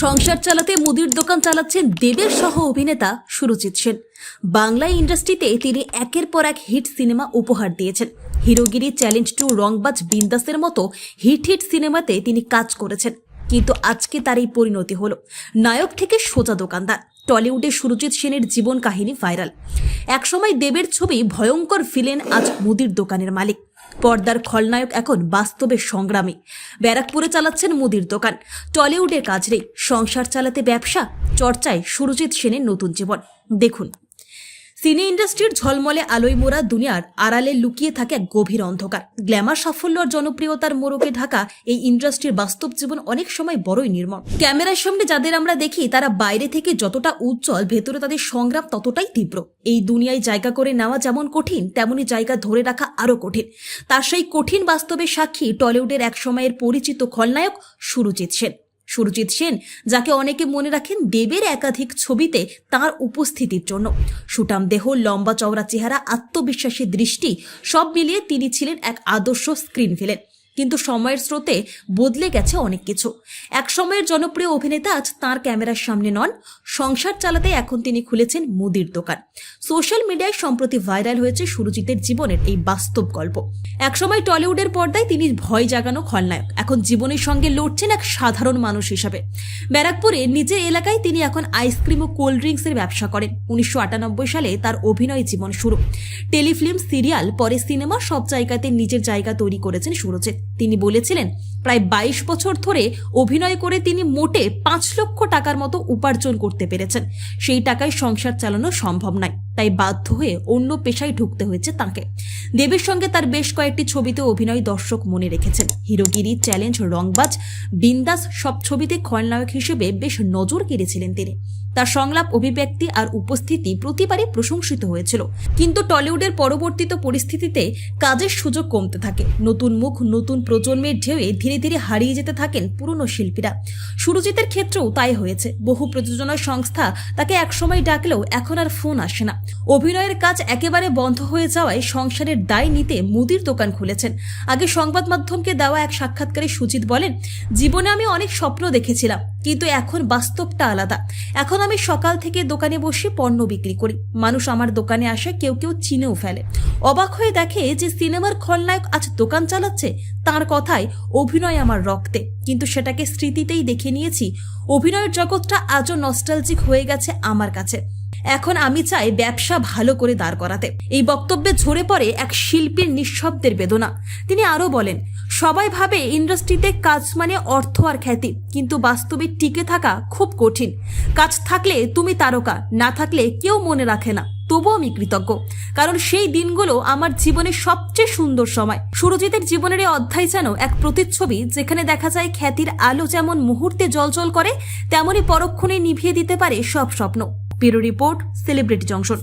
সংসার চালাতে মুদির দোকান চালাচ্ছেন দেবের সহ অভিনেতা সুরজিৎ সেন। বাংলা ইন্ডাস্ট্রিতে তিনি একের পর এক হিট সিনেমা উপহার দিয়েছেন। হিরোগিরি চ্যালেঞ্জ টু রংবাজ বিন্দাসের মতো হিট হিট সিনেমাতে তিনি কাজ করেছেন। কিন্তু আজকে তার এই পরিণতি হলো। নায়ক থেকে সোজা দোকানদার। টলিউডে সুরজিৎ সেনের জীবন কাহিনী ভাইরাল। একসময় দেবের ছবি ভয়ঙ্কর ফিলেন আজ মুদির দোকানের মালিক। পর্দার খলনায়ক এখন বাস্তবে সংগ্রামী। ব্যারাকপুরে চালাচ্ছেন মুদির দোকান। টলিউডে কাজ সংসার চালাতে ব্যবসা, চর্চায় সুরজিৎ সেনের নতুন জীবন। দেখুন। সিনে ইন্ডাস্ট্রির ঝলমলে আলোয় মোড়া দুনিয়ার আড়ালে লুকিয়ে থাকে এক গভীর অন্ধকার। গ্ল্যামার সাফল্য আর জনপ্রিয়তার মোড়কে ঢাকা এই ইন্ডাস্ট্রির বাস্তব জীবন অনেক সময় বড়ই নির্মম। ক্যামেরার সামনে যাদের আমরা দেখি, তারা বাইরে থেকে যতটা উজ্জ্বল, ভেতরে তাদের সংগ্রাম ততটাই তীব্র। এই দুনিয়ায় জায়গা করে নেওয়া যেমন কঠিন, তেমনি জায়গা ধরে রাখা আরও কঠিন। তার সেই কঠিন বাস্তবের সাক্ষী টলিউডের এক সময়ের পরিচিত খলনায়ক সুরজিৎ সেন। সুরজিৎ সেন, যাকে অনেকে মনে রাখেন দেবের একাধিক ছবিতে তার উপস্থিতির জন্য। সুটাম দেহ, লম্বা চওড়া চেহারা, আত্মবিশ্বাসী দৃষ্টি সব মিলিয়ে তিনি ছিলেন এক আদর্শ স্ক্রিন ভিলেন। কিন্তু সময়ের স্রোতে বদলে গেছে অনেক কিছু। এক সময়ের জনপ্রিয় অভিনেতা আজ তাঁর ক্যামেরার সামনে নন, সংসার চালাতে এখন তিনি খুলেছেন মুদির দোকান। সোশ্যাল মিডিয়ায় সম্প্রতি ভাইরাল হয়েছে সুরজিতের জীবনের এই বাস্তব গল্প। একসময় টলিউডের পর্দায় তিনি ভয় জাগানো খলনায়ক, এখন জীবনের সঙ্গে লড়ছেন এক সাধারণ মানুষ হিসাবে। ব্যারাকপুরে নিজের এলাকায় তিনি এখন আইসক্রিম ও কোল্ড ড্রিঙ্কসের ব্যবসা করেন। উনিশশো আটানব্বই সালে তার অভিনয় জীবন শুরু। টেলিফিল্ম, সিরিয়াল, পরে সিনেমা সব জায়গাতে নিজের জায়গা তৈরি করেছেন সুরজিৎ। তিনি বলেছিলেন, প্রায় বাইশ বছর ধরে অভিনয় করে তিনি মোটে পাঁচ লক্ষ টাকার মতো উপার্জন করতে পেরেছেন। সেই টাকায় সংসার চালানো সম্ভব নয়। তাই বাধ্য হয়ে অন্য পেশায় ঢুকতে হয়েছে তাকে। দেবের সঙ্গে তার বেশ কয়েকটি ছবিতে অভিনয় দর্শক মনে রেখেছেন। হিরোগিরি, চ্যালেঞ্জ, রংবাজ, বিন্দাস সব ছবিতে খলনায়ক হিসেবে বেশ নজর কেড়েছিলেন তিনি। তার সংলাপ, অভিব্যক্তি আর উপস্থিতি প্রতিবারই প্রশংসিত হয়েছিল। কিন্তু টলিউডের পরবর্তীত পরিস্থিতিতে কাজের সুযোগ কমতে থাকে। নতুন মুখ, নতুন প্রজন্মের ঢেউয়ে ধীরে ধীরে হারিয়ে যেতে থাকেন পুরনো শিল্পীরা। সুরজিতের ক্ষেত্রেও তাই হয়েছে। বহু প্রযোজনা সংস্থা তাকে একসময় ডাকলেও এখন আর ফোন আসে না। অভিনয়ের কাজ একেবারে বন্ধ হয়ে যাওয়ায় সংসারের দায় নিতে মুদির দোকান খুলেছেন। আগে সংবাদ মাধ্যমকে দেওয়া এক সাক্ষাৎকারে সুজিত বলেন, জীবনে আমি অনেক স্বপ্ন দেখেছিলাম, কিন্তু এখন বাস্তবটা আলাদা। এখন আমি সকাল থেকে দোকানে বসে পণ্য বিক্রি করি। মানুষ আমার দোকানে আসে, কেউ কেউ চিনেও ফেলে। অবাক হয়ে দেখে যে সিনেমার খলনায়ক আজ দোকান চালাচ্ছে, তার কথায় অভিনয় আমার রক্তে। কিন্তু সেটাকে স্মৃতিতেই দেখে নিয়েছি, অভিনয়ের জগৎটা আজও নস্টালজিক হয়ে গেছে আমার কাছে। এখন আমি চাই ব্যবসা ভালো করে দাঁড় করাতে। এই বক্তব্যে ঝরে পড়ে এক শিল্পীর নিঃশব্দের বেদনা। তিনি আরও বলেন, সবাই ভাবে ইন্ডাস্ট্রিতে কাজ মানে অর্থ আর খ্যাতি, কিন্তু বাস্তবে টিকে থাকা খুব কঠিন। কাজ থাকলে তুমি তারকা, না থাকলে কেউ মনে রাখে না। তবুও আমি কৃতজ্ঞ, কারণ সেই দিনগুলো আমার জীবনের সবচেয়ে সুন্দর সময়। সুরজিতের জীবনের এই অধ্যায় যেন এক প্রতিচ্ছবি, যেখানে দেখা যায় খ্যাতির আলো যেমন মুহূর্তে জলজল করে তেমনই পরক্ষণে নিভিয়ে দিতে পারে সব স্বপ্ন। Bureau report celebrity junction.